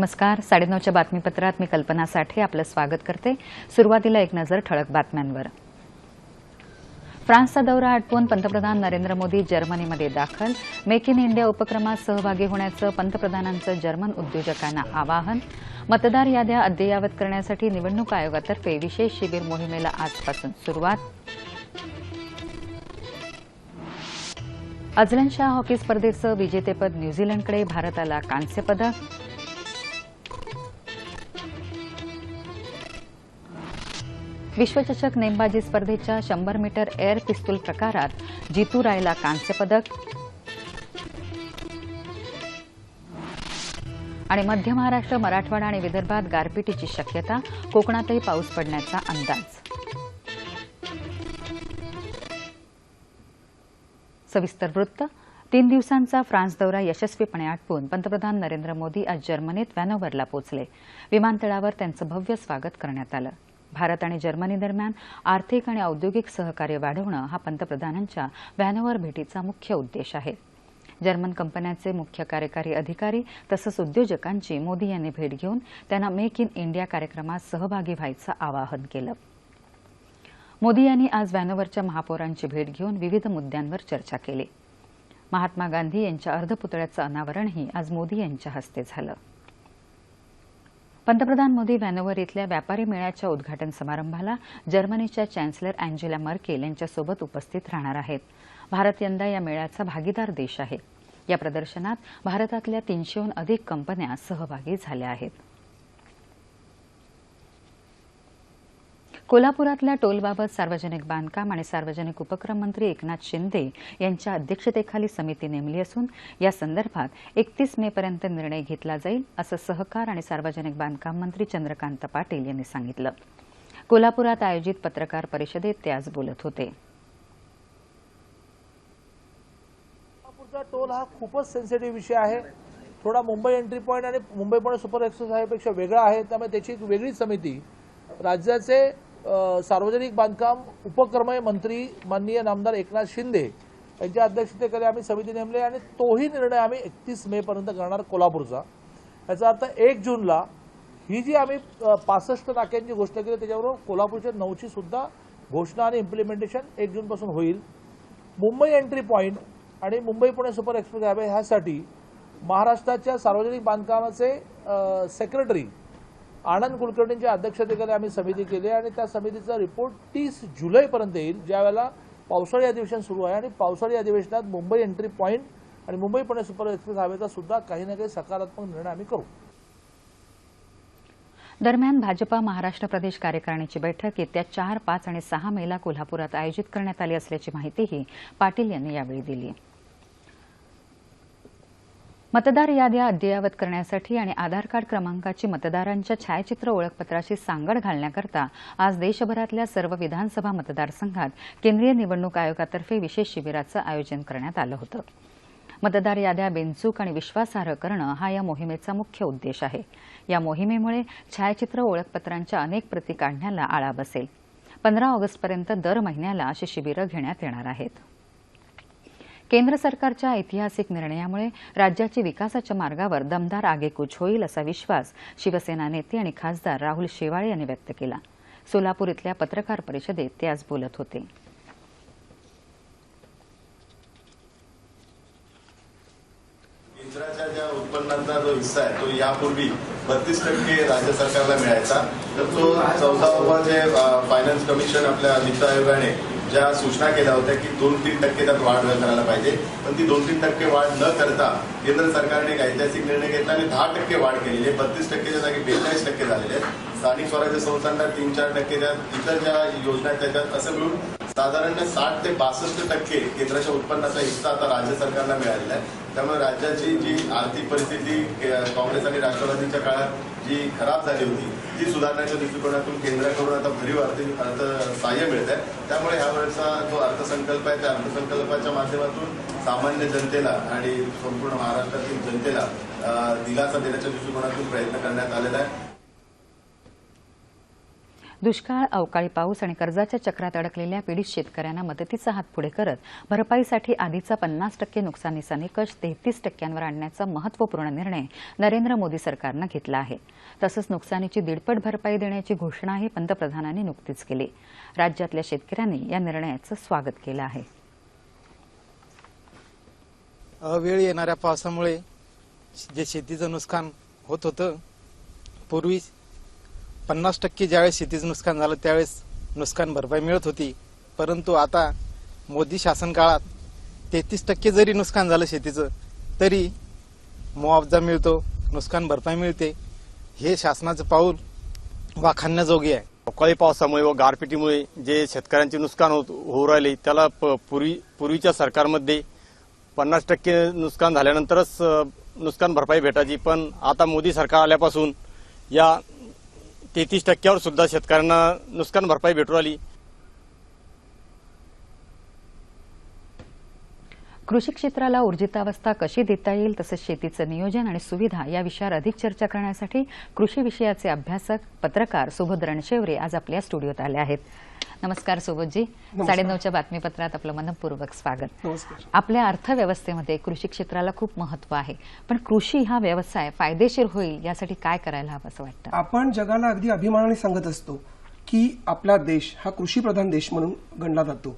नमस्कार. साडेनऊच्या बातमीपत्रात मी कल्पना साठे आपलं स्वागत करते. सुरुवातीला एक नजर ठळक बातम्यांवर. फ्रान्सचा दौरा आटपून पंतप्रधान नरेंद्र मोदी जर्मनीमध्ये दाखल. मेक इन इंडिया उपक्रमात सहभागी होण्याचं पंतप्रधानांचं जर्मन उद्योजकांना आवाहन. मतदार याद्या अद्ययावत करण्यासाठी निवडणूक आयोगातर्फे विशेष शिबिर मोहिमेला आजपासून सुरुवात. अझलनशाह हॉकी स्पर्धेचं विजेतेपद न्यूझीलंडकडे भारताला कांस्यपदक विश्वचषक नेमबाजी स्पर्धेच्या शंभर मीटर एअर पिस्तूल प्रकारात जितू रायला कांस्य पदक आणि मध्य महाराष्ट्र मराठवाडा आणि विदर्भात गारपिटीची शक्यता कोकणातही पाऊस पडण्याचा अंदाज. सविस्तर वृत्त तीन दिवसांचा फ्रान्स दौरा यशस्वीपणे आटपून पंतप्रधान नरेंद्र मोदी आज जर्मनीत व्हॅनोव्हरला पोहोचले. विमानतळावर त्यांचं भव्य स्वागत करण्यात आलं. भारत आणि जर्मनी दरम्यान आर्थिक आणि औद्योगिक सहकार्य वाढवणं हा पंतप्रधानांच्या व्हॅनोव्हर भेटीचा मुख्य उद्देश आहे. जर्मन कंपन्यांचे मुख्य कार्यकारी अधिकारी तसंच उद्योजकांची मोदी यांनी भेट घेऊन त्यांना मेक इन इंडिया कार्यक्रमात सहभागी व्हायचं आवाहन केलं. मोदी यांनी आज व्हॅनोव्हरच्या महापौरांची भेट घेऊन विविध मुद्द्यांवर चर्चा केली. महात्मा गांधी यांच्या अर्धपुतळ्याचं अनावरणही आज मोदी यांच्या हस्ते झालं. पंतप्रधान मोदी व्हॅनोवर इथल्या व्यापारी मेळ्याच्या उद्घाटन समारंभाला जर्मनीच्या चॅन्सलर अँजेला मर्केल यांच्यासोबत उपस्थित राहणार आहेत. भारत यंदा या मेळ्याचा भागीदार देश आहे. या प्रदर्शनात भारतातल्या तीनशेहून अधिक कंपन्या सहभागी झाल्या आहेत. कोल्हापुरातल्या टोलबाबत सार्वजनिक बांधकाम आणि सार्वजनिक उपक्रम मंत्री एकनाथ शिंदे यांच्या अध्यक्षतेखाली समिती नेमली असून या संदर्भात एकतीस मेपर्यंत निर्णय घेतला जाईल असं सहकार आणि सार्वजनिक बांधकाम मंत्री चंद्रकांत पाटील यांनी सांगितलं. कोल्हापुरात आयोजित पत्रकार परिषदेत ते आज बोलत होते. कोल्हापूरचा टोल हा खूपच सेन्सिटिव्ह विषय आहे. थोडा मुंबई एंट्री पॉईंट आणि मुंबई पुणे सुपर एक्सप्रेस हायवेपेक्षा वेगळा आहे त्यामुळे त्याची एक वेगळी समिती. राज्याचे सार्वजनिक बांधकाम उपक्रमय मंत्री माननीय नामदार एकनाथ शिंदे यांच्या अध्यक्षतेखाली आम्ही समिती नेमली आणि तोही निर्णय आम्ही एकतीस मे पर्यंत करणार कोल्हापूरचा. याचा अर्थ एक जूनला ही जी आम्ही पासष्ट टाक्यांची गोष्ट केली त्याच्याबरोबर कोल्हापूरच्या नऊची सुद्धा घोषणा आणि इम्प्लिमेंटेशन एक जूनपासून होईल. मुंबई एंट्री पॉईंट आणि Mumbai Pune super express highway ह्यासाठी महाराष्ट्राच्या सार्वजनिक बांधकामाचे सेक्रेटरी आनंद कुलकर्णींच्या अध्यक्षतेखाली आम्ही समिती केली आणि त्या समितीचा रिपोर्ट तीस जुलैपर्यंत येईल ज्यावेळेला पावसाळी अधिवेशन सुरू आहे. आणि पावसाळी अधिवेशनात मुंबई एंट्री पॉईंट आणि मुंबई पुणे सुपर एक्सप्रेस हायवेचा सुद्धा काही ना काही सकारात्मक निर्णय आम्ही करू. दरम्यान भाजपा महाराष्ट्र प्रदेश कार्यकारिणीची बैठक येत्या चार पाच आणि सहा मेला कोल्हापुरात आयोजित करण्यात आली असल्याची माहितीही पाटील यांनी यावेळी दिली. मतदार याद्या अद्ययावत करण्यासाठी आणि आधार कार्ड क्रमांकाची मतदारांच्या छायाचित्र ओळखपत्राशी सांगड घालण्याकरता आज देशभरातल्या सर्व विधानसभा मतदारसंघात केंद्रीय निवडणूक आयोगातर्फे विशेष शिबिराचं आयोजन करण्यात आलं होतं. मतदार याद्या बेंचूक आणि विश्वासार्ह करणं हा या मोहिमेचा मुख्य उद्देश आहे. या मोहिमेमुळे छायाचित्र ओळखपत्रांच्या अनेक प्रती काढण्याला आळा बसेल. पंधरा ऑगस्टपर्यंत दर महिन्याला अशी शिबिरं घेण्यात येणार आहेत. केंद्र सरकारच्या ऐतिहासिक निर्णयामुळे राज्याची विकासाच्या मार्गावर दमदार आगेकूच होईल असा विश्वास शिवसेना नेते आणि खासदार राहुल शेवाळे यांनी व्यक्त केला. सोलापूर इथल्या पत्रकार परिषदेत ते आज बोलत होते केंद्राच्या ज्या उत्पन्नाचा जो हिस्सा आहे तो यापूर्वी बत्तीस टक्के राज्य सरकारला मिळायचा. तर तो चौदावा जे फायनान्स कमिशन आपल्या वित्त आयोगाने ज्या सूचना केल्या होत्या की दोन तीन टक्के त्यात वाढ करायला पाहिजे पण ती दोन तीन टक्के वाढ न करता केंद्र सरकारने एक ऐतिहासिक निर्णय घेतला आणि दहा टक्के वाढ केलेली आहे. बत्तीस टक्केच्या जागी बेचाळीस टक्के झालेले आहेत. स्थानिक स्वराज्य संस्थांना तीन चार टक्के त्यात इतर ज्या योजना आहेत त्याच्यात असं मिळून साधारण साठ ते बासष्ट टक्के केंद्राच्या उत्पन्नाचा हिस्सा आता राज्य सरकारला मिळालेला आहे. त्यामुळे राज्याची जी आर्थिक परिस्थिती काँग्रेस आणि राष्ट्रवादीच्या काळात जी खराब झाली होती ती सुधारण्याच्या दृष्टिकोनातून केंद्राकडून आता भरीव आर्थिक अर्थ सहाय्य मिळत आहे त्यामुळे ह्या वेळेचा जो अर्थसंकल्प आहे त्या अर्थसंकल्पाच्या माध्यमातून सामान्य जनतेला आणि संपूर्ण महाराष्ट्रातील जनतेला दिलासा देण्याच्या दृष्टिकोनातून प्रयत्न करण्यात आलेला आहे. दुष्काळ अवकाळी पाऊस आणि कर्जाच्या चक्रात अडकलेल्या पीडित शेतकऱ्यांना मदतीचा हात पुढे करत भरपाईसाठी आधीचा पन्नास टक्के नुकसानीचा निकष तेहतीस टक्क्यांवर आणण्याचा महत्त्वपूर्ण निर्णय नरेंद्र मोदी सरकारनं घेतला आहे. तसंच नुकसानीची दीडपट भरपाई देण्याची घोषणाही पंतप्रधानांनी नुकतीच केली. राज्यातल्या शेतकऱ्यांनी या निर्णयाचं स्वागत केलं आहे. अवेळी येणाऱ्या पावसामुळे जे शेतीचं नुकसान होत होतं पूर्वी पन्नास टक्के ज्यावेळेस शेतीचं नुकसान झालं त्यावेळेस नुकसान भरपाई मिळत होती. परंतु आता मोदी शासन काळात तेहतीस टक्के जरी नुकसान झालं शेतीचं तरी मुआवजा मिळतो नुकसान भरपाई मिळते. हे शासनाचं पाऊल वाखाणण्याजोगे आहे. अवकाळी पावसामुळे व गारपिटीमुळे जे शेतकऱ्यांचे नुकसान होत होऊ राहिले त्याला प- पूर्वी पूर्वीच्या सरकारमध्ये पन्नास टक्के नुकसान झाल्यानंतरच नुकसान भरपाई भेटायची. पण आता मोदी सरकार आल्यापासून या तेहतीस टक्क्यावर सुद्धा शेतकऱ्यांना नुकसान भरपाई भेटू राहिली. कृषी क्षेत्राला ऊर्जितावस्था कशी देता येईल तसंच शेतीचं नियोजन आणि सुविधा या विषयावर अधिक चर्चा करण्यासाठी कृषी विषयाचे अभ्यासक पत्रकार सुबोध रणशेवरे आज आपल्या स्टुडिओत आले आहेत. नमस्कार सुबोधजी. साडेनऊच्या बातमीपत्रात आपलं मनपूर्वक स्वागत. आपल्या अर्थव्यवस्थेमध्ये कृषी क्षेत्राला खूप महत्त्व आहे पण कृषी हा व्यवसाय फायदेशीर होईल यासाठी काय करायला हवं असं वाटतं? आपण जगाला अगदी अभिमानाने सांगत असतो की आपला देश हा कृषीप्रधान देश म्हणून गणला जातो.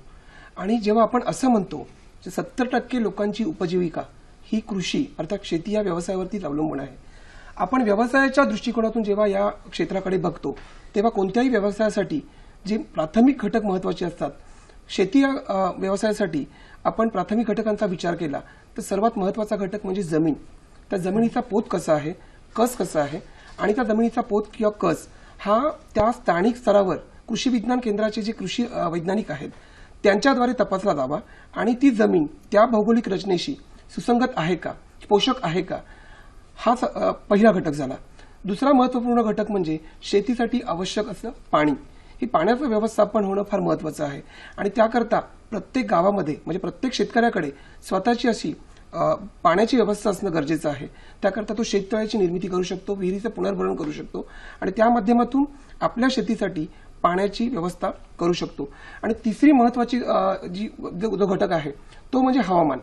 आणि जेव्हा आपण असं म्हणतो सत्तर टक्के लोकांची उपजीविका ही कृषी अर्थात शेती या व्यवसायावरतीच अवलंबून आहे. आपण व्यवसायाच्या दृष्टिकोनातून जेव्हा या क्षेत्राकडे बघतो तेव्हा कोणत्याही व्यवसायासाठी जे प्राथमिक घटक महत्त्वाचे असतात शेती या व्यवसायासाठी आपण प्राथमिक घटकांचा विचार केला तर सर्वात महत्त्वाचा घटक म्हणजे जमीन. त्या जमिनीचा पोत कसा आहे कस कसा आहे आणि त्या जमिनीचा पोत किंवा कस हा त्या स्थानिक स्तरावर कृषी विज्ञान केंद्राचे जे कृषी वैज्ञानिक आहेत त्यांच्याद्वारे तपासला जावा. आणि ती जमीन त्या भौगोलिक रचनेशी सुसंगत आहे का? पोषक आहे का? हा स- पहिला घटक झाला. दुसरा महत्त्वपूर्ण घटक म्हणजे शेतीसाठी आवश्यक असं पाणी. हे पाण्याचं व्यवस्थापन होणं फार महत्वाचं आहे. आणि त्याकरता प्रत्येक गावामध्ये म्हणजे प्रत्येक शेतकऱ्याकडे स्वतःची अशी पाण्याची व्यवस्था असणं गरजेचं आहे. त्याकरता तो शेततळ्याची निर्मिती करू शकतो विहिरीचं पुनर्भरण करू शकतो. आणि त्या माध्यमातून आपल्या शेतीसाठी पाण्याची व्यवस्था करू शकतो. आणि तिसरी महत्वाची जी जो जो घटक आहे तो म्हणजे हवामान.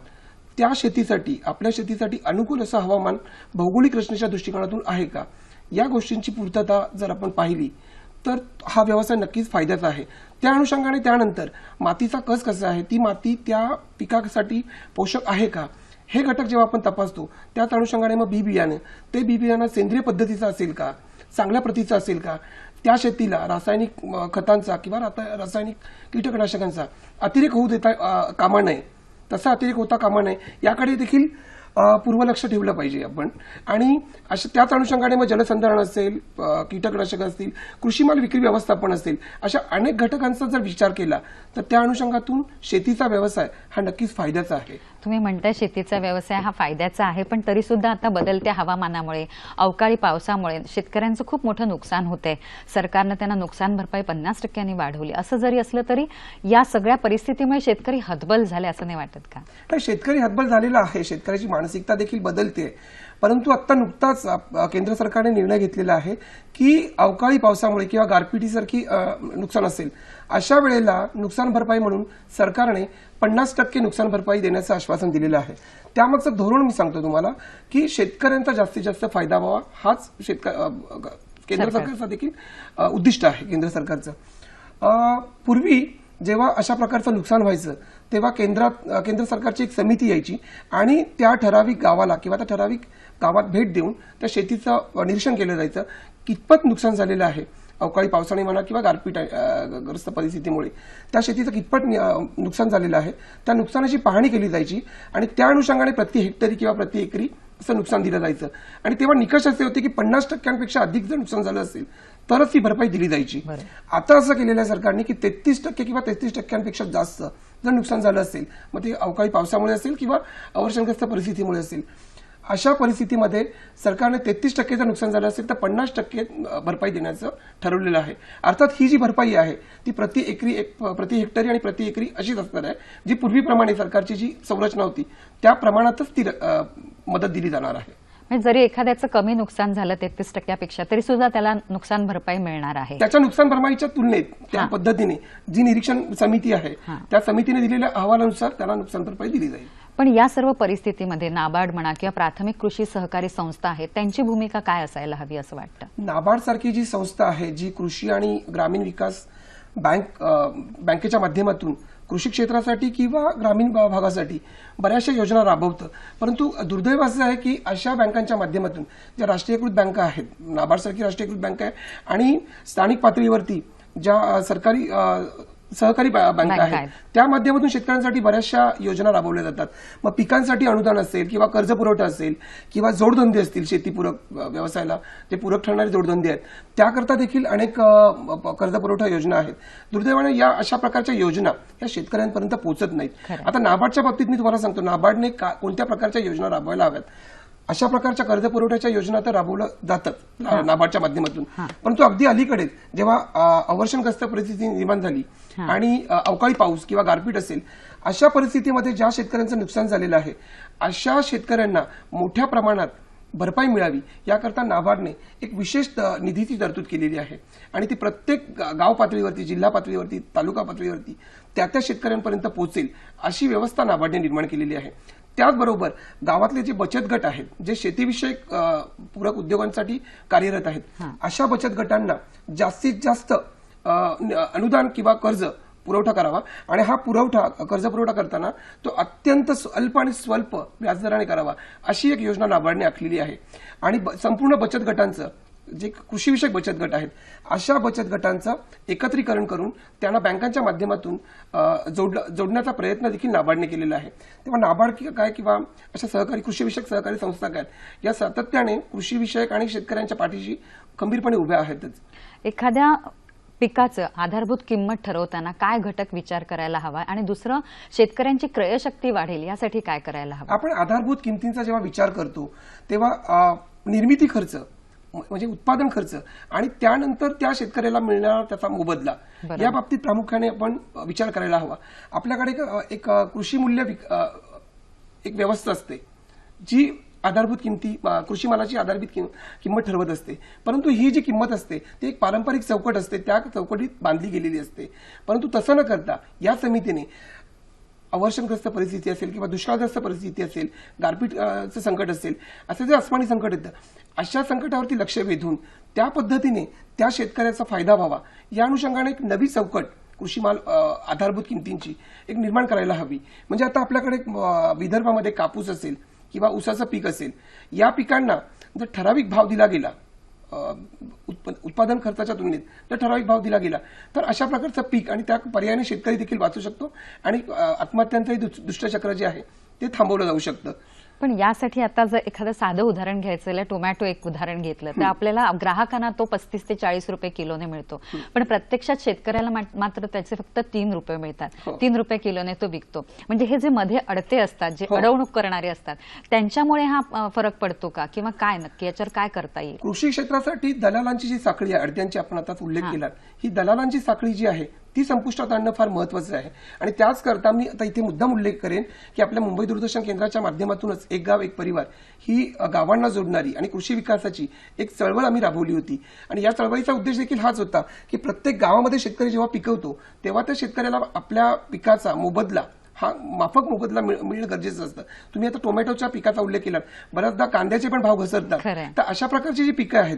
त्या शेतीसाठी आपल्या शेतीसाठी अनुकूल असं हवामान भौगोलिक रचनेच्या दृष्टिकोनातून आहे का? या गोष्टींची पूर्तता जर आपण पाहिली तर हा व्यवसाय नक्कीच फायद्याचा आहे. त्या अनुषंगाने त्यानंतर मातीचा कस कसा आहे? ती माती त्या पिकासाठी पोषक आहे का? हे घटक जेव्हा आपण तपासतो त्याच अनुषंगाने मग बी बियाणं. ते बी बियाणं सेंद्रिय पद्धतीचं असेल का? चांगल्या प्रतीचं असेल का? त्या शेतीला रासायनिक खतांचा किंवा राता- रासायनिक कीटकनाशकांचा अतिरेक होऊ देता कामा नये. तसा अतिरेक होता कामा नये याकडे देखील पूर्वलक्ष ठेवलं पाहिजे आपण. आणि अशा त्याच अनुषंगाने मग जलसंधारण असेल कीटकनाशक असतील कृषीमाल विक्री व्यवस्थापन असेल अशा अनेक घटकांचा जर विचार केला तर त्या अनुषंगातून शेतीचा व्यवसाय हा नक्कीच फायद्याचा आहे. तुम्ही म्हणताय शेतीचा व्यवसाय हा फायद्याचा आहे पण तरी सुद्धा आता बदलत्या हवामानामुळे अवकाळी पावसामुळे शेतकऱ्यांचं खूप मोठं नुकसान होतंय. सरकारनं त्यांना नुकसान भरपाई पन्नास टक्क्यांनी वाढवली. असं जरी असलं तरी या सगळ्या परिस्थितीमुळे शेतकरी हतबल झाले असं नाही वाटत का? शेतकरी हतबल झालेला आहे. शेतकऱ्याची मानसिकता देखील बदलते परंतु आता नुकताच केंद्र सरकारने निर्णय घेतलेला आहे की अवकाळी पावसामुळे किंवा गारपिटीसारखी नुकसान असेल अशा वेळेला नुकसान भरपाई म्हणून सरकारने पन्नास टक्के नुकसान भरपाई देण्याचं आश्वासन दिलेलं आहे. त्यामागचं धोरण मी सांगतो तुम्हाला की शेतकऱ्यांचा जास्तीत जास्त फायदा व्हावा हाच शेतक केंद्र सरकारचा देखील उद्दिष्ट आहे केंद्र सरकारचं. पूर्वी जेव्हा अशा प्रकारचं नुकसान व्हायचं तेव्हा केंद्रात केंद्र सरकारची एक समिती यायची आणि त्या ठराविक गावाला किंवा त्या ठराविक गावात भेट देऊन त्या शेतीचं निरीक्षण केलं जायचं. कितपत नुकसान झालेलं आहे? अवकाळी पावसाने म्हणा किंवा गारपीट ग्रस्त परिस्थितीमुळे. त्या शेतीचं कितपत नुकसान झालेलं आहे? त्या नुकसानाची पाहणी केली जायची आणि त्या अनुषंगाने प्रति हेक्टरी किंवा प्रति एकरी असं नुकसान दिलं जायचं. आणि तेव्हा निकष असे होते की पन्नास टक्क्यांपेक्षा अधिक जर नुकसान झालं असेल तरच ती भरपाई दिली जायची. आता असं केलेलं आहे सरकारने की तेहतीस टक्के किंवा तेहतीस टक्क्यांपेक्षा जास्त जर नुकसान झालं असेल मग ते अवकाळी पावसामुळे असेल किंवा अवर्षणग्रस्त परिस्थितीमुळे असेल. अशा परिस्थितीमध्ये सरकारने तेहतीस टक्के जर नुकसान झालं असेल तर पन्नास टक्के भरपाई देण्याचं ठरवलेलं आहे. अर्थात ही जी भरपाई आहे ती प्रति एकरी एक प्रति हेक्टरी आणि प्रति एकरी अशीच असणार आहे जी पूर्वीप्रमाणे सरकारची जी संरचना होती त्या प्रमाणातच ती मदत दिली जाणार आहे. जरी एखाद्याचं कमी नुकसान झालं तेहतीस टक्क्यापेक्षा तरी सुद्धा त्याला नुकसान भरपाई मिळणार आहे त्याच्या नुकसान भरपाईच्या तुलनेत त्या. पद्धतीने जी निरीक्षण समिती आहे. त्या समितीने दिलेल्या अहवालानुसार त्याला नुकसान भरपाई दिली जाईल पण या सर्व परिस्थितीमध्ये नाबार्ड म्हणा किंवा प्राथमिक कृषी सहकारी संस्था आहेत त्यांची भूमिका काय असायला हवी असं वाटतं नाबार्ड सारखी जी संस्था आहे जी कृषी आणि ग्रामीण विकास बँक बँकेच्या माध्यमातून कृषी क्षेत्रासाठी किंवा ग्रामीण भा- भागासाठी बऱ्याचशा योजना राबवतं. परंतु दुर्दैव असं आहे की अशा बँकांच्या माध्यमातून ज्या राष्ट्रीयकृत बँका आहेत नाबार्डसारखी राष्ट्रीयकृत बँक आहे आणि स्थानिक पातळीवरती ज्या सरकारी सहकारी बँक आहेत. त्या माध्यमातून शेतकऱ्यांसाठी बऱ्याचशा योजना राबवल्या जातात. मग पिकांसाठी अनुदान असेल किंवा कर्ज पुरवठा असेल किंवा जोडधंदे असतील शेतीपूरक व्यवसायाला जे पूरक ठरणारे जोडधंदे आहेत त्याकरता देखील अनेक कर्ज पुरवठा योजना आहेत. दुर्दैवाने या अशा प्रकारच्या योजना या शेतकऱ्यांपर्यंत पोहोचत नाहीत. आता नाबार्डच्या बाबतीत मी तुम्हाला सांगतो नाबार्डने कोणत्या प्रकारच्या योजना राबवायला हव्यात? अशा प्रकारच्या कर्ज पुरवठ्याच्या योजना तर राबवल्या जातात नाबार्डच्या माध्यमातून. परंतु अगदी अलीकडेच जेव्हा अवर्षणग्रस्त परिस्थिती निर्माण झाली आणि अवकाळी पाऊस किंवा गारपीट असेल अशा परिस्थितीमध्ये ज्या शेतकऱ्यांचं नुकसान झालेलं आहे अशा शेतकऱ्यांना मोठ्या प्रमाणात भरपाई मिळावी याकरता नाबार्डने एक विशेष निधीची तरतूद केलेली आहे. आणि ती प्रत्येक गाव पातळीवरती जिल्हा पातळीवरती तालुका पातळीवरती त्या त्या शेतकऱ्यांपर्यंत पोहोचेल अशी व्यवस्था नाबार्डने निर्माण केलेली आहे. त्याचबरोबर गावातले जे बचत गट आहेत जे शेतीविषयक पूरक उद्योगांसाठी कार्यरत आहेत अशा बचत गटांना जास्तीत जास्त अनुदान किंवा कर्ज पुरवठा करावा. आणि हा पुरवठा कर्ज पुरवठा करताना तो अत्यंत अल्प आणि स्वल्प व्याजदराने करावा अशी एक योजना नाबार्डने आखलेली आहे. आणि ब- संपूर्ण बचत गटांचं जे कृषीविषयक बचत गट आहेत अशा बचत गटांचं एकत्रीकरण करून त्यांना बँकांच्या माध्यमातून जोडलं जोडण्याचा प्रयत्न देखील नाबार्डने केलेला आहे. तेव्हा नाबार्ड काय किंवा अशा सहकारी कृषीविषयक सहकारी संस्था काय या सातत्याने कृषीविषयक आणि शेतकऱ्यांच्या पाठीशी खंबीरपणे उभ्या आहेतच. एखाद्या पिकाचं आधारभूत किंमत ठरवताना काय घटक विचार करायला हवा आणि दुसरं शेतकऱ्यांची क्रयशक्ती वाढेल यासाठी काय करायला हवं आपण आधारभूत किमतींचा जेव्हा विचार करतो तेव्हा निर्मिती खर्च म्हणजे उत्पादन खर्च आणि त्यानंतर त्या शेतकऱ्याला मिळणारा त्याचा मोबदला. या बाबतीत प्रामुख्याने आपण विचार करायला हवा आपल्याकडे एक, कृषी मूल्य एक व्यवस्था असते जी आधारभूत किमती कृषी मालाची आधारभूत किंमत ठरवत असते. परंतु ही जी किंमत असते ती एक पारंपरिक चौकट असते त्या चौकटीत बांधली गेलेली असते. परंतु तसं न करता या समितीने अवर्षणग्रस्त परिस्थिती असेल किंवा दुष्काळग्रस्त परिस्थिती असेल गारपीटचं संकट असेल असं जे अस्मानी संकट येतं अशा संकटावरती लक्ष वेधून त्या पद्धतीने त्या शेतकऱ्याचा फायदा व्हावा. या अनुषंगाने एक नवी चौकट कृषी माल आधारभूत किमतींची एक निर्माण करायला हवी. म्हणजे आता आपल्याकडे विदर्भामध्ये कापूस असेल किंवा ऊसाचं पीक असेल या पिकांना जर ठराविक भाव दिला गेला उत्प- उत्पादन खर्चाच्या तुलनेत जर ठराविक भाव दिला गेला तर अशा प्रकारचं पीक आणि त्या पर्यायाने शेतकरी देखील वाचू शकतो आणि आत्महत्यांचंही दुष्टचक्र जे आहे ते थांबवलं जाऊ शकतं. पण यासाठी आता जर एखादं साधं उदाहरण घ्यायचं टोमॅटो एक उदाहरण घेतलं तर आपल्याला ग्राहकांना तो पस्तीस ते चाळीस रुपये किलोने मिळतो. पण प्रत्यक्षात शेतकऱ्याला मात्र त्याचे फक्त तीन रुपये मिळतात. हो. तीन रुपये किलोने तो विकतो. म्हणजे हे जे मध्ये अडते असतात जे हो. अडवणूक करणारे असतात त्यांच्यामुळे हा फरक पडतो का? किंवा काय नक्की? याच्यावर काय करता येईल? कृषी क्षेत्रासाठी दलालांची जी साखळी आहे अडत्यांची आपण आता उल्लेख. केला ही दलालांची साखळी जी आहे ती संपुष्टात आणणं फार महत्वाचं आहे. आणि त्याच करता मी आता इथे मुद्दाम उल्लेख करेन की आपल्या मुंबई दूरदर्शन केंद्राच्या माध्यमातूनच एक गाव एक परिवार ही गावांना जोडणारी आणि कृषी विकासाची एक चळवळ आम्ही राबवली होती. आणि या चळवळीचा उद्देश देखील हाच होता की प्रत्येक गावामध्ये शेतकरी जेव्हा पिकवतो तेव्हा त्या शेतकऱ्याला आपल्या पिकाचा मोबदला हा माफक मोबदला मिळ- मिळणं गरजेचं असतं. तुम्ही आता टोमॅटोच्या पिकाचा उल्लेख केला बऱ्याचदा कांद्याचे पण भाव घसरतात. तर अशा प्रकारची जी पिकं आहेत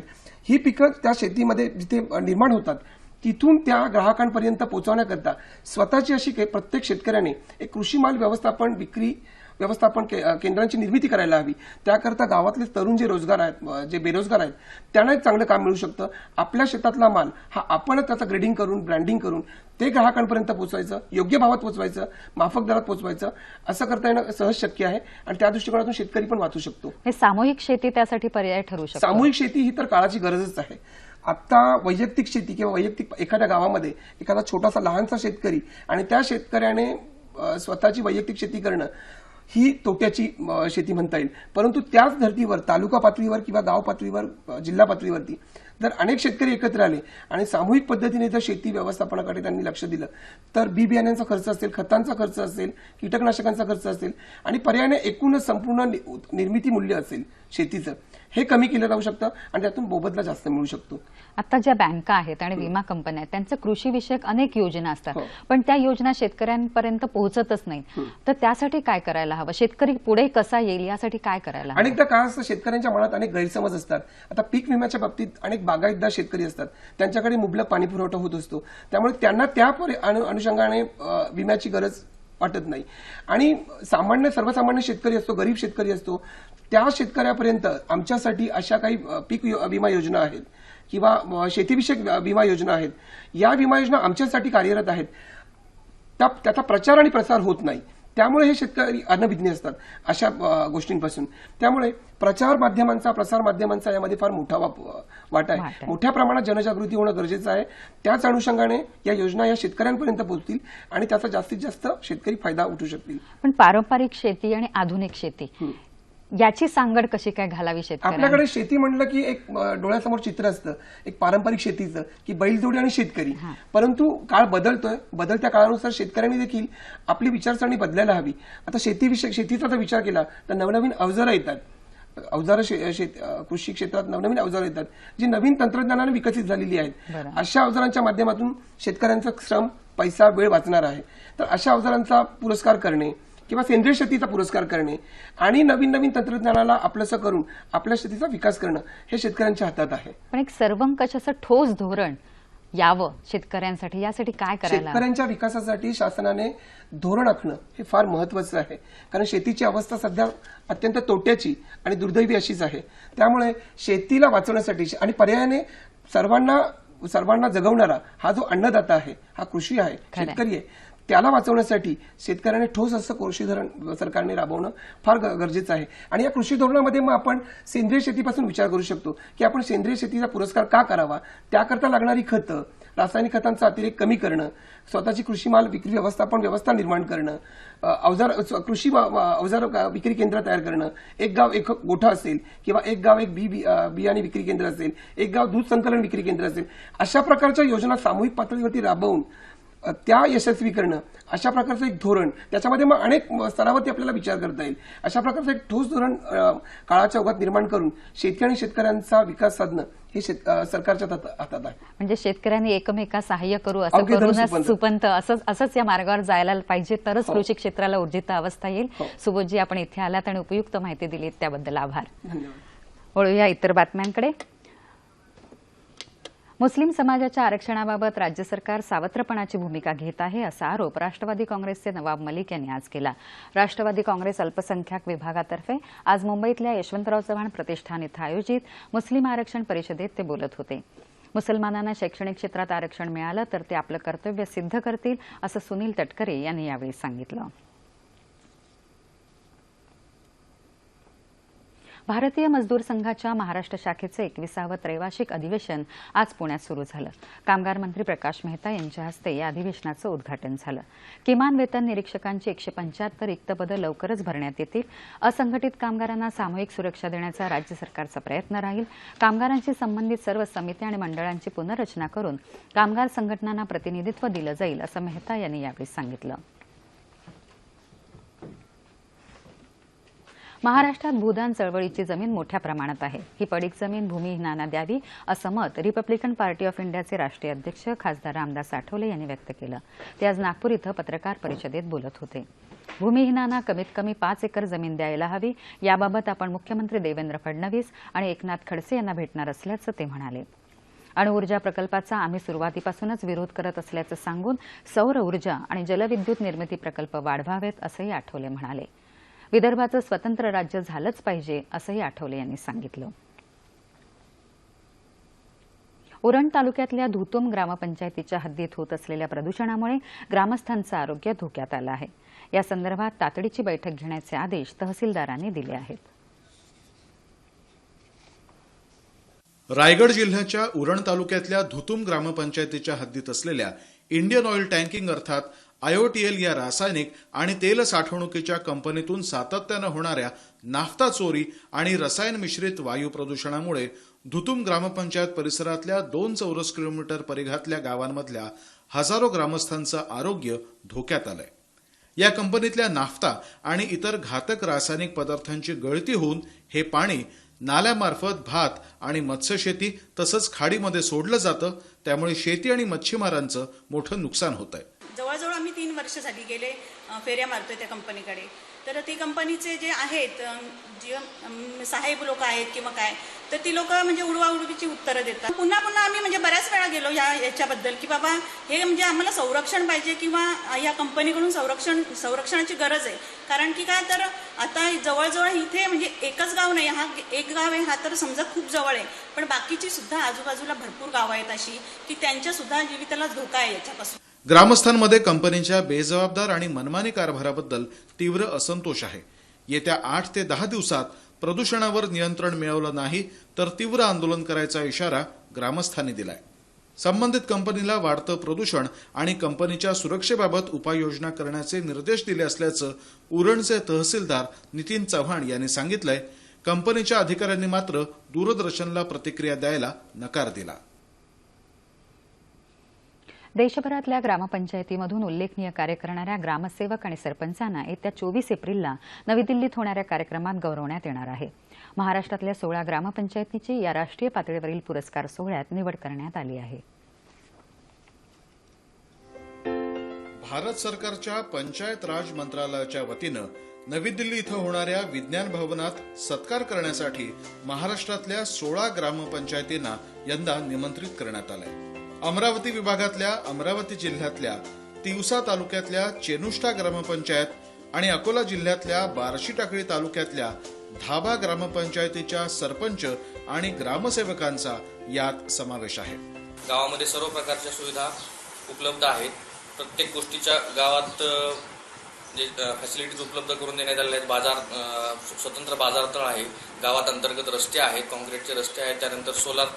ही पिकं त्या शेतीमध्ये जिथे निर्माण होतात तिथून त्या ग्राहकांपर्यंत पोहोचवण्याकरता स्वतःची अशी प्रत्येक शेतकऱ्याने एक कृषी माल व्यवस्थापन विक्री व्यवस्थापन के- केंद्रांची निर्मिती करायला हवी. त्याकरता गावातले तरुण जे रोजगार आहेत जे बेरोजगार आहेत त्यांना एक चांगलं काम मिळू शकतं. आपल्या शेतातला माल हा आपणच त्याचं ग्रेडिंग करून ब्रँडिंग करून ते ग्राहकांपर्यंत पोहोचवायचं योग्य भावात पोहोचवायचं माफक दरात पोहोचवायचं असं करता येणं सहज शक्य आहे आणि त्या दृष्टिकोनातून शेतकरी पण वाचू शकतो. हे सामूहिक शेती त्यासाठी पर्याय ठरू शकतो. सामूहिक शेती ही तर काळाची गरजच आहे. आत्ता वैयक्तिक शेती किंवा वैयक्तिक एखाद्या गावामध्ये एखादा छोटासा लहानसा शेतकरी आणि त्या शेतकऱ्याने स्वतःची वैयक्तिक शेती करणं ही तोट्याची शेती म्हणता येईल. परंतु त्याच धर्तीवर तालुका पातळीवर किंवा गाव पातळीवर जिल्हा पातळीवरती जर अनेक शेतकरी एकत्र आले आणि सामूहिक पद्धतीने जर शेती व्यवस्थापनाकडे त्यांनी लक्ष दिलं तर बी बियाण्यांचा खर्च असेल खतांचा खर्च असेल कीटकनाशकांचा खर्च असेल आणि पर्यायाने एकूणच संपूर्ण नि- निर्मिती मूल्य असेल शेतीचं हे कमी केलं जाऊ शकतं आणि त्यातून मोबदला जास्त मिळू शकतो. आता ज्या बँका आहेत आणि विमा कंपन्या आहेत त्यांच्या कृषी विषयक अनेक योजना असतात. हो. पण त्या योजना शेतकऱ्यांपर्यंत पोहोचतच नाही तर त्यासाठी काय करायला हवं? शेतकरी पुढे कसा येईल यासाठी काय करायला अनेकदा काय असतं शेतकऱ्यांच्या मनात अनेक गैरसमज असतात. आता पीक विम्याच्या बाबतीत अनेक बागायतदार शेतकरी असतात. त्यांच्याकडे मुबलक पाणी पुरवठा होत असतो. त्यामुळे त्यांना त्या अनुषंगाने विम्याची गरज वाटत नाही. आणि सामान्य सर्वसामान्य शेतकरी असतो गरीब शेतकरी असतो. त्या शेतकऱ्यापर्यंत आमच्यासाठी अशा काही पीक विमा योजना आहेत किंवा शेतीविषयक विमा योजना आहेत. या विमा योजना आमच्यासाठी कार्यरत आहेत. त्या त्याचा प्रचार आणि प्रसार होत नाही. त्यामुळे हे शेतकरी अनभिज्ञ असतात अशा गोष्टींपासून. त्यामुळे प्रचार माध्यमांचा प्रसार माध्यमांचा यामध्ये फार मोठा वाटा आहे. मोठ्या प्रमाणात जनजागृती होणं गरजेचं आहे. त्याच अनुषंगाने या योजना या शेतकऱ्यांपर्यंत पोहोचतील आणि त्याचा जास्तीत जास्त शेतकरी फायदा उठू शकतील. पण पारंपरिक शेती आणि आधुनिक शेती याची सांगड कशी काय घालावी शेतकऱ्यांना? आपल्याकडे शेती म्हणलं की एक डोळ्यासमोर चित्र असतं एक पारंपरिक शेतीचं की बैलजोडी आणि शेतकरी. परंतु काळ बदलतोय बदलत्या काळानुसार शेतकऱ्यांनी देखील आपली विचारसरणी बदलायला हवी. आता शेतीविषयक शेतीचा जर विचार केला तर नवनवीन अवजारं येतात. अवजारं शेत- कृषी क्षेत्रात नवनवीन अवजारं येतात जी नवीन तंत्रज्ञानाने विकसित झालेली आहेत. अशा अवजारांच्या माध्यमातून शेतकऱ्यांचा श्रम पैसा वेळ वाचणार आहे. तर अशा अवजारांचा पुरस्कार करणे किंवा सेंद्रिय शेतीचा पुरस्कार करणे आणि नवीन नवीन तंत्रज्ञानाला आपलंसं करून आपल्या शेतीचा विकास करणं हे शेतकऱ्यांच्या हातात आहे पण एक सर्वंकष असं ठोस धोरण यावं शेतकऱ्यांसाठी यासाठी काय करायला? शेतकऱ्यांच्या विकासासाठी शासनाने धोरण आखणं हे फार महत्वाचं आहे कारण शेतीची अवस्था सध्या अत्यंत तोट्याची आणि दुर्दैवी अशीच आहे त्यामुळे शेतीला वाचवण्यासाठी आणि पर्यायाने सर्वांना सर्वांना जगवणारा हा जो अन्नदाता आहे हा कृषी आहे. शेतकरी आहे त्याला वाचवण्यासाठी शेतकऱ्याने ठोस असं कृषी धोरण सरकारने राबवणं फार ग- गरजेचं आहे. आणि या कृषी धोरणामध्ये मग आपण सेंद्रिय शेतीपासून विचार करू शकतो की आपण सेंद्रिय शेतीचा पुरस्कार का करावा? त्याकरता लागणारी खतं रासायनिक खतांचा अतिरेक कमी करणं स्वतःची कृषी माल विक्री व्यवस्थापन व्यवस्था निर्माण करणं अवजार स्व- कृषी वा- अवजार विक्री केंद्र तयार करणं एक गाव एक गोठा असेल किंवा एक गाव एक बी बी- बियाणे विक्री केंद्र असेल एक गाव दूध संकलन विक्री केंद्र असेल अशा प्रकारच्या योजना सामूहिक पातळीवरती राबवून त्या यशस्वी करणं अशा प्रकारचं एक धोरण त्याच्यामध्ये मग अनेक स्तरावरती आपल्याला विचार करता येईल अशा प्रकारचं एक ठोस धोरण काळाच्या ओघात निर्माण करून शेतकरी आणि शेतकऱ्यांचा विकास साधणं हे शेत- सरकारच्या हातात आहे म्हणजे शेतकऱ्यांनी एकमेका सहाय्य करू असं करूनच. सुपंत असंच असंच या मार्गावर जायला पाहिजे तरच हो. कृषी क्षेत्राला ऊर्जित अवस्था येईल हो. सुबोधजी आपण इथे आलात आणि उपयुक्त माहिती दिलीत त्याबद्दल आभार धन्यवाद वळूया इतर बातम्यांकडे मुस्लिम समाजाच्या आरक्षणाबाबत राज्य सरकार सावत्रपणाची भूमिका घेत आहे असा आरोप राष्ट्रवादी काँग्रेसचे नवाब मलिक यांनी आज केला. राष्ट्रवादी काँग्रेस अल्पसंख्याक विभागातर्फे आज मुंबईतल्या यशवंतराव चव्हाण प्रतिष्ठान इथं आयोजित मुस्लिम आरक्षण परिषदेत ते बोलत होते. मुसलमानांना शैक्षणिक क्षेत्रात आरक्षण मिळालं तर ते आपलं कर्तव्य सिद्ध करतील असं सुनील तटकरे यांनी यावेळी सांगितलं. भारतीय मजदूर संघाच्या महाराष्ट्र शाखेचं एकविसावं त्रैवार्षिक अधिवेशन आज पुण्यात सुरू झालं. कामगार मंत्री प्रकाश मेहता यांच्या हस्ते या अधिवेशनाचं उद्घाटन झालं. किमान वेतन निरीक्षकांची एकशे पंच्याहत्तर रिक्त पदं लवकरच भरण्यात येतील. असंघटित कामगारांना सामूहिक सुरक्षा देण्याचा राज्य सरकारचा प्रयत्न राहील. कामगारांशी संबंधित सर्व समित्या आणि मंडळांची पुनर्रचना करून कामगार संघटनांना प्रतिनिधित्व दिलं जाईल असं मेहता यांनी यावेळी सांगितलं. महाराष्ट्रात भूदान चळवळीची जमीन मोठ्या प्रमाणात आहे. ही पडीक जमीन भूमिहीनांना द्यावी असं मत रिपब्लिकन पार्टी ऑफ इंडियाचे राष्ट्रीय अध्यक्ष खासदार रामदास आठवले यांनी व्यक्त केलं. ते आज नागपूर इथं पत्रकार परिषदेत बोलत होते. भूमिहीनांना कमीत कमी पाच एकर जमीन द्यायला हवी याबाबत आपण मुख्यमंत्री देवेंद्र फडणवीस आणि एकनाथ खडसे यांना भेटणार असल्याचं ते म्हणाले. अणुऊर्जा प्रकल्पाचा आम्ही सुरुवातीपासूनच विरोध करत असल्याचं सांगून सौर ऊर्जा आणि जलविद्युत निर्मिती प्रकल्प वाढवावेत असंही आठवले म्हणाले. विदर्भाचं स्वतंत्र राज्य झालंच पाहिजे असंही आठवले यांनी सांगितलं. उरण तालुक्यातल्या धुतुम ग्रामपंचायतीच्या हद्दीत होत असलेल्या प्रदूषणामुळे ग्रामस्थांचं आरोग्य धोक्यात आलं आहे. या संदर्भात तातडीची बैठक घेण्याचे आदेश तहसीलदारांनी दिले आहेत. रायगड जिल्ह्याच्या उरण तालुक्यातल्या धुतुम ग्रामपंचायतीच्या हद्दीत असलेल्या इंडियन ऑइल टँकिंग अर्थात आयओटीएल या रासायनिक आणि तेल साठवणुकीच्या कंपनीतून सातत्यानं होणाऱ्या नाफ्ता चोरी आणि रसायन मिश्रित वायू प्रदूषणामुळे धुतुम ग्रामपंचायत परिसरातल्या दोन चौरस किलोमीटर परिघातल्या गावांमधल्या हजारो ग्रामस्थांचं आरोग्य धोक्यात आलंय. या कंपनीतल्या नाफ्ता आणि इतर घातक रासायनिक पदार्थांची गळती होऊन हे पाणी नाल्यामार्फत भात आणि मत्स्यशेती तसंच खाडीमध्ये सोडलं जातं त्यामुळे शेती आणि मच्छीमारांचं मोठं नुकसान होत आहे जवळजवळ आम्ही तीन वर्ष झाली गेले फेऱ्या मारतोय त्या कंपनीकडे. तर ती कंपनीचे जे आहेत जे साहेब लोक आहेत किंवा काय तर ती लोक म्हणजे उडवा उडवीची उत्तरं देतात. पुन्हा पुन्हा आम्ही म्हणजे बऱ्याच वेळा गेलो या याच्याबद्दल की बाबा हे म्हणजे आम्हाला संरक्षण पाहिजे किंवा या कंपनीकडून संरक्षण संरक्षणाची गरज आहे. कारण की काय तर आता जवळजवळ इथे म्हणजे एकच गाव नाही हा एक गाव आहे हा तर समजा खूप जवळ आहे. पण बाकीची सुद्धा आजूबाजूला भरपूर गावं आहेत अशी की त्यांच्या सुद्धा धोका आहे याच्यापासून. ग्रामस्थांमध्ये कंपनीच्या बेजबाबदार आणि मनमानी कारभाराबद्दल तीव्र असंतोष आहे. येत्या आठ ते दहा दिवसात प्रदूषणावर नियंत्रण मिळवलं नाही तर तीव्र आंदोलन करायचा इशारा ग्रामस्थांनी दिलाय. संबंधित कंपनीला वाढतं प्रदूषण आणि कंपनीच्या सुरक्षेबाबत उपाययोजना करण्याचे निर्देश दिले असल्याचं उरणचे तहसीलदार नितीन चव्हाण यांनी सांगितलंय. कंपनीच्या अधिकाऱ्यांनी मात्र दूरदर्शनला प्रतिक्रिया द्यायला नकार दिला. देशभरातल्या ग्रामपंचायतीमधून उल्लेखनीय कार्य करणाऱ्या ग्रामसेवक आणि सरपंचांना येत्या चोवीस एप्रिलला नवी दिल्लीत होणाऱ्या कार्यक्रमात गौरवण्यात येणार आहे. महाराष्ट्रातल्या सोळा ग्रामपंचायतीची या राष्ट्रीय पातळीवरील पुरस्कार सोहळ्यात निवड करण्यात आली आहे. भारत सरकारच्या पंचायत राज मंत्रालयाच्या वतीनं नवी दिल्ली इथं होणाऱ्या विज्ञान भवनात सत्कार करण्यासाठी महाराष्ट्रातल्या सोळा ग्रामपंचायतींना यंदा निमंत्रित करण्यात आलंय. अमरावती विभागातल्या अमरावती जिल्ह्यातल्या तिवसा तालुक्यातल्या चेनुष्टा ग्रामपंचायत आणि अकोला जिल्ह्यातल्या बार्शी टाकळी तालुक्यातल्या धाबा ग्रामपंचायतीच्या सरपंच आणि ग्रामसेवकांचा यात समावेश आहे. गावामध्ये सर्व प्रकारच्या सुविधा उपलब्ध आहेत. प्रत्येक गोष्टीच्या गावात जे म्हणजे, फॅसिलिटीज उपलब्ध करून देण्यात आलेल्या आहेत. बाजार स्वतंत्र बाजारतळ आहे. गावात अंतर्गत रस्ते आहेत कॉन्क्रीटचे रस्ते आहेत. त्यानंतर सोलार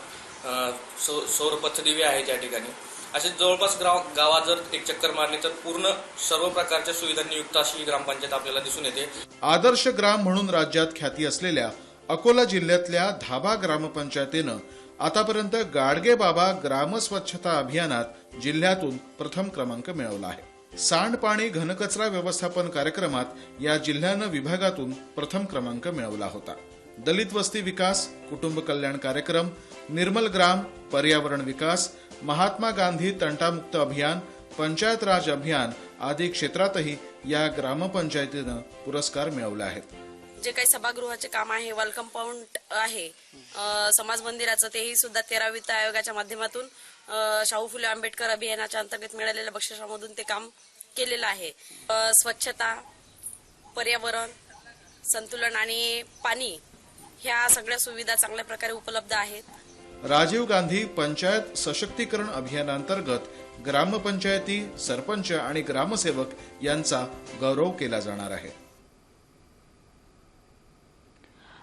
सौ सौर पथदिवे आहेत या ठिकाणी. असे जवळपास गाव गावात जर एक चक्कर मारली तर पूर्ण सर्व प्रकारच्या सुविधांनी युक्त अशी ही ग्रामपंचायत आपल्याला दिसून येते. आदर्श ग्राम म्हणून राज्यात ख्याती असलेल्या अकोला जिल्ह्यातल्या धाबा ग्रामपंचायतीनं आतापर्यंत गाडगे बाबा ग्राम स्वच्छता अभियानात जिल्ह्यातून प्रथम क्रमांक मिळवला आहे. सांडपाणी घनकचरा व्यवस्थापन कार्यक्रमात या जिल्ह्यानं विभागातून प्रथम क्रमांक मिळवला होता. दलित वस्ती विकास कुटुंब कल्याण कार्यक्रम निर्मल ग्राम पर्यावरण विकास महात्मा गांधी तंटामुक्त अभियान पंचायत राज अभियान आदी क्षेत्रातही या ग्रामपंचायतीनं पुरस्कार मिळवले आहेत. जे काही सभागृहाचे काम आहे वॉल कंपाऊंड आहे समाज मंदिराचं तेही सुद्धा तेरा वित्त आयोगाच्या माध्यमातून शाहू फुले आंबेडकर अभियानाच्या अंतर्गत मिळालेल्या बक्षिसामधून ते काम केलेलं आहे. स्वच्छता पर्यावरण संतुलन आणि पाणी ह्या सगळ्या सुविधा चांगल्या प्रकारे उपलब्ध आहेत. राजीव गांधी पंचायत सशक्तीकरण अभियानांतर्गत ग्रामपंचायती सरपंच आणि ग्रामसेवक यांचा गौरव केला जाणार आहे.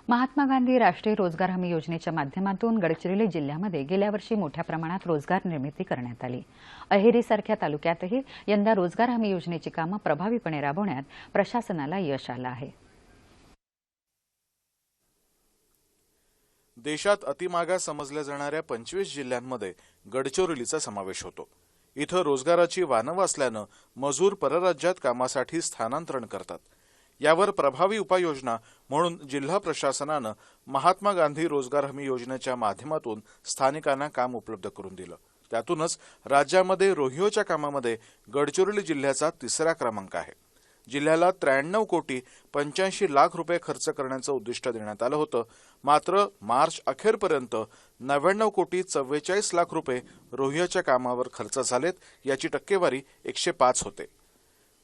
महात्मा गांधी राष्ट्रीय रोजगार हमी योजनेच्या माध्यमातून गडचिरोली जिल्ह्यामध्ये गेल्या वर्षी मोठ्या प्रमाणात रोजगार निर्मिती करण्यात आली. अहेरीसारख्या तालुक्यातही यंदा रोजगार हमी योजनेची कामं प्रभावीपणे राबवण्यात प्रशासनाला यश आलं आहे. देशात अतिमागास समजल्या जाणाऱ्या पंचवीस जिल्ह्यांमध्ये गडचिरोलीचा समावेश होतो. इथं रोजगाराची वानव असल्यानं मजूर परराज्यात कामासाठी स्थानांतरण करतात. यावर प्रभावी उपाययोजना म्हणून जिल्हा प्रशासनानं महात्मा गांधी रोजगार हमी योजनेच्या माध्यमातून स्थानिकांना काम उपलब्ध करून दिलं. त्यातूनच राज्यामध्ये रोहिओच्या कामामध्ये गडचिरोली जिल्ह्याचा तिसरा क्रमांक आहे. जिल्ह्याला त्र्याण्णव कोटी पंच्याऐंशी लाख रुपये खर्च करण्याचं उद्दिष्ट देण्यात आलं होतं. मात्र मार्च अखेरपर्यंत नव्याण्णव कोटी चव्वेचाळीस लाख रुपये रोहियाच्या कामावर खर्च झालेत याची टक्केवारी एकशे पाच होते.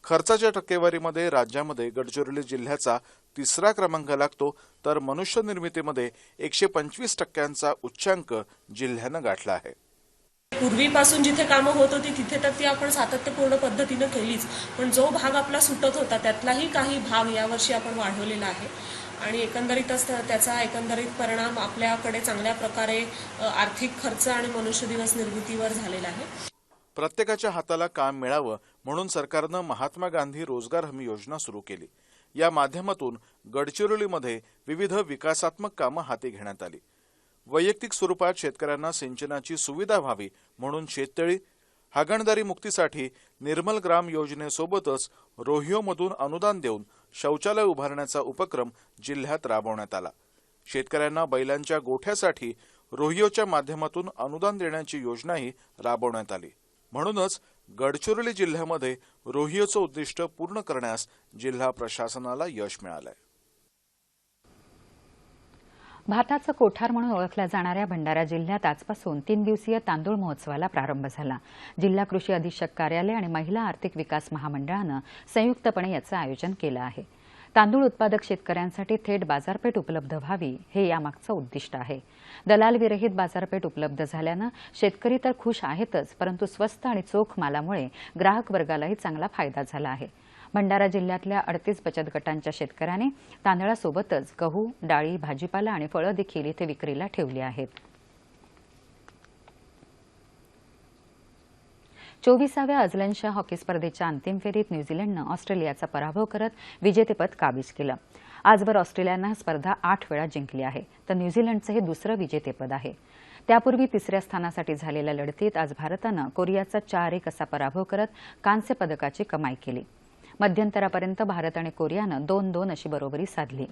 खर्चाच्या टक्केवारीमध्ये राज्यामध्ये गडचिरोली जिल्ह्याचा तिसरा क्रमांक लागतो तर मनुष्य निर्मितीमध्ये एकशे पंचवीस टक्क्यांचा उच्चांक जिल्ह्यानं गाठला आहे. पूर्वीपासून जिथे कामं होत होती तिथे तर ती आपण सातत्यपूर्ण पद्धतीनं केलीच. पण जो भाग आपला सुटत होता त्यातलाही काही भाग यावर्षी आपण वाढवलेला आहे. आणि एकंदरीतच त्याचा एकंदरीत परिणाम आपल्याकडे चांगल्या प्रकारे आर्थिक खर्च आणि मनुष्य दिवस निर्मितीवर झालेला आहे. प्रत्येकाच्या हाताला काम मिळावं म्हणून सरकारनं महात्मा गांधी रोजगार हमी योजना सुरू केली. या माध्यमातून गडचिरोलीमध्ये विविध विकासात्मक कामं हाती घेण्यात आली. वैयक्तिक स्वरूपात शेतकऱ्यांना सिंचनाची सुविधा व्हावी म्हणून शेततळी हागणदारी मुक्तीसाठी निर्मल ग्राम योजनेसोबतच रोहिओमधून अनुदान देऊन शौचालय उभारण्याचा उपक्रम जिल्ह्यात राबवण्यात आला. शेतकऱ्यांना बैलांच्या गोठ्यासाठी रोहिओच्या माध्यमातून अनुदान देण्याची योजनाही राबवण्यात आली. म्हणूनच गडचिरोली जिल्ह्यामध्ये रोहिओचं उद्दिष्ट पूर्ण करण्यास जिल्हा प्रशासनाला यश मिळालंय. भारताचं कोठार म्हणून ओळखल्या जाणाऱ्या भंडारा जिल्ह्यात आजपासून तीन दिवसीय तांदूळ महोत्सवाला प्रारंभ झाला. जिल्हा कृषी अधीक्षक कार्यालय आणि महिला आर्थिक विकास महामंडळानं संयुक्तपणे याचं आयोजन केलं आहे. तांदूळ उत्पादक शेतकऱ्यांसाठी थेट बाजारपेठ उपलब्ध व्हावी हे यामागचं उद्दिष्ट आहे. दलालविरहित बाजारपेठ उपलब्ध झाल्यानं शेतकरी तर खुश आहेतच परंतु स्वस्त आणि चोख मालामुळे ग्राहक वर्गालाही चांगला फायदा झाला आहे. भंडारा जिल्ह्यातल्या अडतीस बचत गटांच्या शेतकऱ्यांनी तांदळासोबतच गहू डाळी भाजीपाला आणि फळं देखील इथे विक्रीला ठेवली आहेत. चोवीसाव्या अझलनशाह हॉकी स्पर्धेच्या अंतिम फेरीत न्यूझीलंडनं ऑस्ट्रेलियाचा पराभव करत विजेतेपद काबीज केलं. आजवर ऑस्ट्रेलियानं स्पर्धा आठ वेळा जिंकली आहे तर न्यूझीलंडचं हे दुसरं विजेतेपद आहे. त्यापूर्वी तिसऱ्या स्थानासाठी झालेल्या लढतीत आज भारतानं कोरियाचा चार एक असा पराभव करत कांस्य पदकाची कमाई केली. मध्यंतरापर्यंत भारत आणि कोरियानं दोन दोन अशी बरोबरी साधली.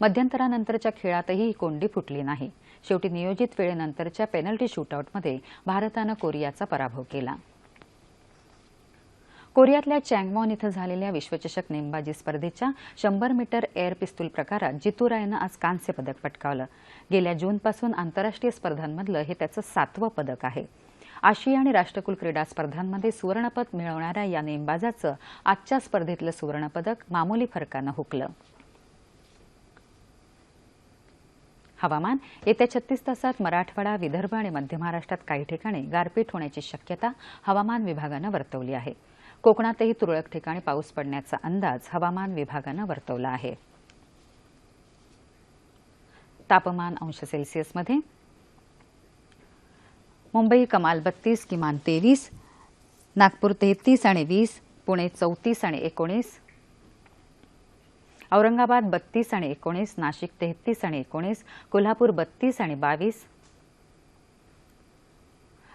मध्यंतरानंतरच्या खेळातही ही कोंडी फुटली नाही. शेवटी नियोजित वेळेनंतरच्या पेनल्टी शूटआउटमध्ये भारतानं कोरियाचा पराभव केला. कोरियातल्या चँगवॉन इथं झालेल्या विश्वचषक नेमबाजी स्पर्धेच्या शंभर मीटर एअर पिस्तूल प्रकारात जितू रायनं आज कांस्य पदक पटकावलं. गेल्या जूनपासून आंतरराष्ट्रीय स्पर्धांमधलं हे त्याचं सातवं पदक आहे. आशिया आणि राष्ट्रकुल क्रीडा स्पर्धांमध्ये सुवर्णपद मिळवणाऱ्या या नेमबाजाचं आजच्या स्पर्धेतलं सुवर्णपदक मामूली फरकानं हुकलं. हवामान येत्या छत्तीस तासात मराठवाडा विदर्भ आणि मध्य महाराष्ट्रात काही ठिकाणी गारपीट होण्याची शक्यता हवामान विभागानं वर्तवली आहे. कोकणातही तुरळक ठिकाणी पाऊस पडण्याचा अंदाज हवामान विभागानं वर्तवला आहे. तापमान अंश सेल्सिअसमध्ये मुंबई कमाल बत्तीस किमान तेवीस नागपूर तेहतीस आणि वीस पुणे चौतीस आणि एकोणीस औरंगाबाद बत्तीस आणि एकोणीस नाशिक तेहतीस आणि एकोणीस कोल्हापूर बत्तीस आणि बावीस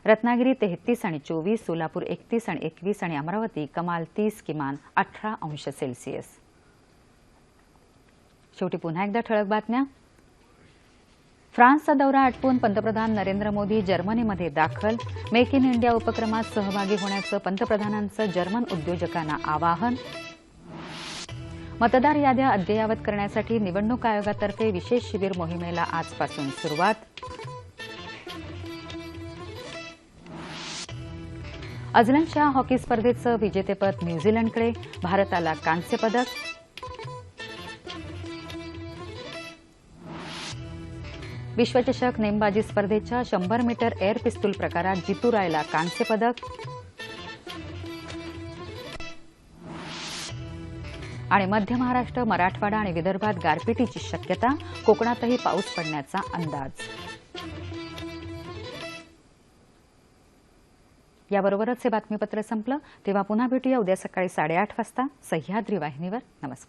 रत्नागिरी तेहतीस आणि चोवीस सोलापूर एकतीस आणि एकवीस आणि अमरावती कमाल तीस किमान अठरा अंश सेल्सिअस. शेवटी पुन्हा एकदा ठळक बातम्या. फ्रान्सचा दौरा आटपून पंतप्रधान नरेंद्र मोदी जर्मनीमध्ये दाखल. मेक इन इंडिया उपक्रमात सहभागी होण्याचं पंतप्रधानांचं जर्मन उद्योजकांना आवाहन. मतदार याद्या अद्ययावत करण्यासाठी निवडणूक आयोगातर्फे विशेष शिबिर मोहिमेला आजपासून सुरुवात. अझलनशाह हॉकी स्पर्धेचं विजेतेपद न्यूझीलंडकडे भारताला कांस्यपदक विश्वचषक नेमबाजी स्पर्धेच्या शंभर मीटर एअर पिस्तूल प्रकारात जितू रायला कांस्य पदक. आणि मध्य महाराष्ट्र मराठवाडा आणि विदर्भात गारपिटीची शक्यता कोकणातही पाऊस पडण्याचा अंदाज. याबरोबरच हे बातमीपत्र संपलं. तेव्हा पुन्हा भेटूया उद्या सकाळी साडेआठ वाजता. सह्याद्री वाहिनीवर. नमस्कार.